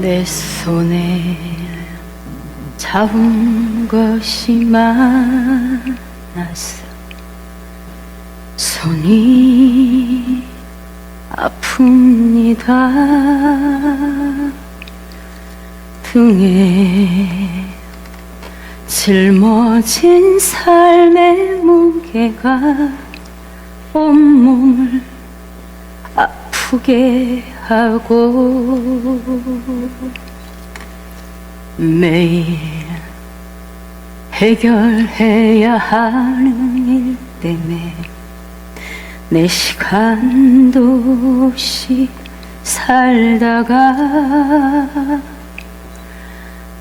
내 손에 잡은 것이 많아서 손이 아픕니다. 등에 짊어진 삶의 무게가 온몸을 아프게 하고 매일 해결해야 하는 일 때문에 내 시간도 없이 살다가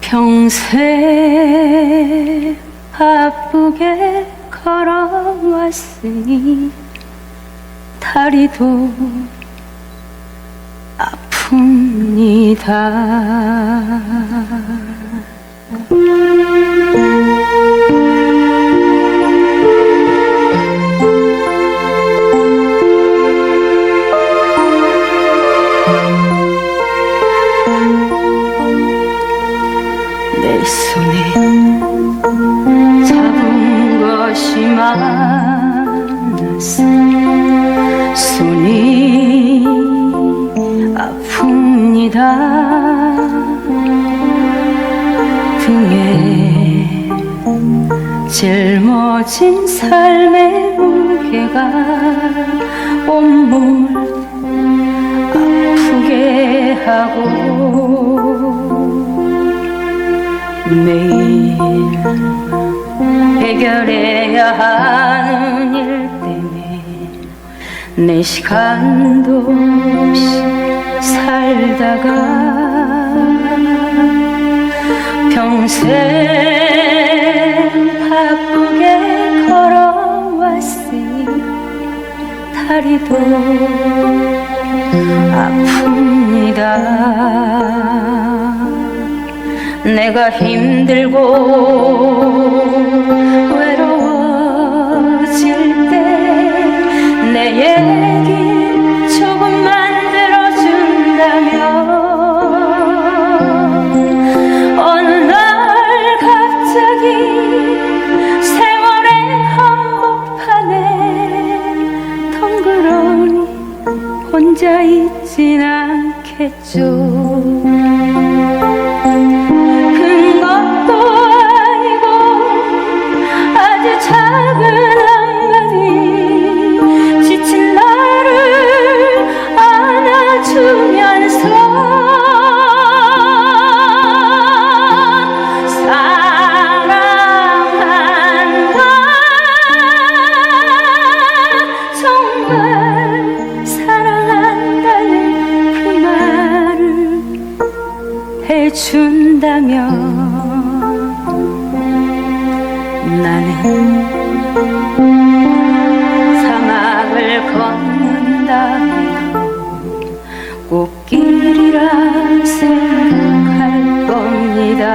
평생 바쁘게 걸어왔으니 다리도 아픕니다. 짊어진 삶의 무게가 온몸을 아프게 하고 매일 해결해야 하는 일 때문에 내 시간도 없이 살다가 평생 바 다리도 아픕니다. 내가 힘들고 혼자 있진 않겠죠. 큰 것도 아니고 아주 작은 말을 해준다면 나는 사막을 걷는다. 꽃길이라 생각할 겁니다.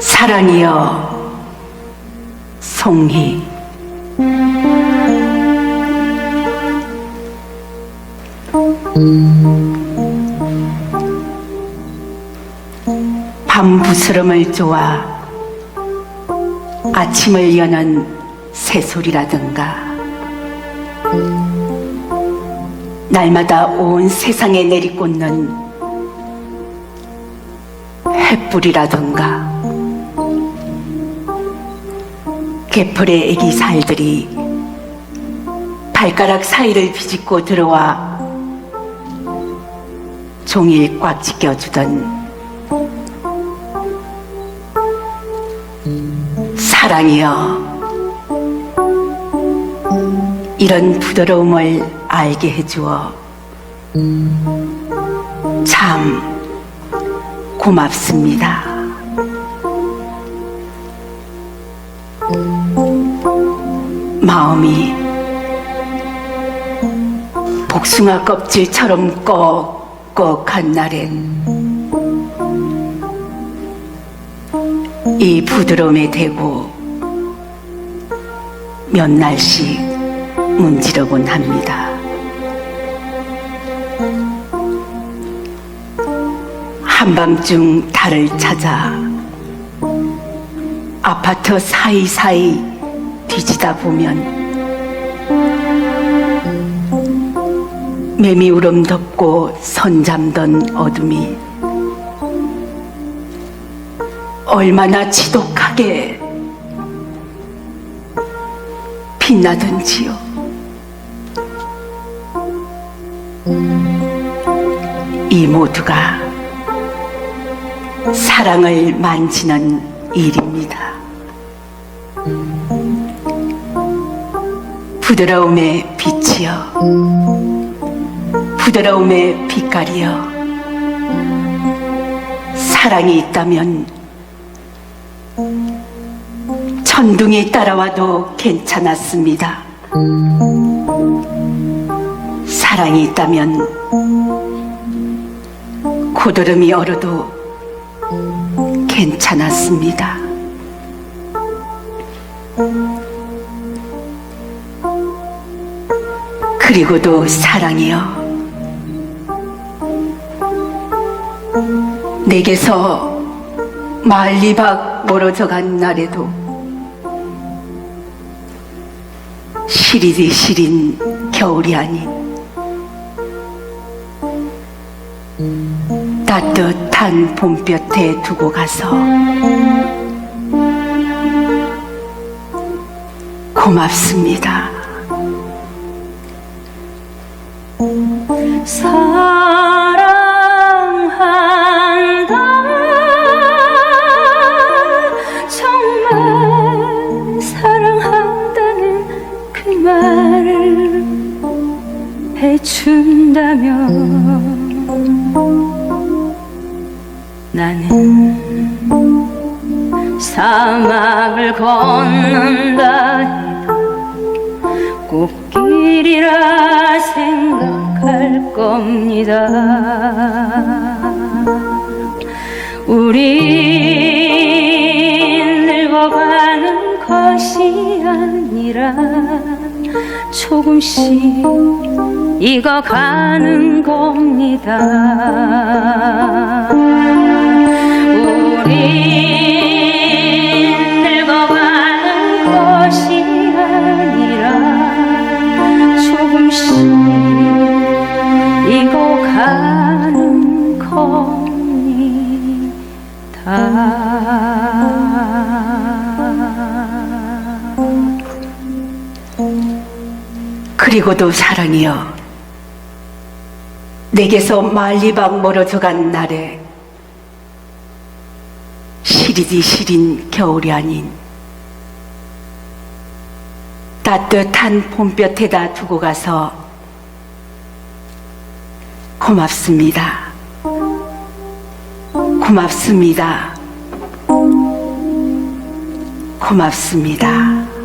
사랑이여 송희 부스럼을 좋아 아침을 여는 새소리라든가. 날마다 온 세상에 내리꽂는 횃불이라든가. 개풀의 애기 살들이 발가락 사이를 비집고 들어와 종일 꽉 지켜주던 사랑이여 이런 부드러움을 알게 해주어 참 고맙습니다. 마음이 복숭아 껍질처럼 꺽꺽한 날엔 이 부드러움에 대고 몇 날씩 문지르곤 합니다. 한밤중 달을 찾아 아파트 사이사이 뒤지다 보면 매미 울음 덮고 선 잠던 어둠이 얼마나 지독하게 빛나던지요. 이 모두가 사랑을 만지는 일입니다. 부드러움의 빛이여, 부드러움의 빛깔이여, 사랑이 있다면 천둥이 따라와도 괜찮았습니다. 사랑이 있다면 고드름이 얼어도 괜찮았습니다. 그리고도 사랑이여. 내게서 말리 밖 멀어져 간 날에도 시리디 시린 겨울이 아닌 따뜻한 봄볕에 두고 가서 고맙습니다. 해준다면 나는 사막을 걷는다 꽃길이라 생각할 겁니다. 우리 늙어가는 것이 아니라 조금씩 익어가는 겁니다. 우리 늙어가는 것이 아니라 조금씩 익어가는 겁니다. 그리고도 사랑이여 내게서 말리박 멀어져 간 날에 시리디 시린 겨울이 아닌 따뜻한 봄볕에다 두고 가서 고맙습니다. 고맙습니다. 고맙습니다.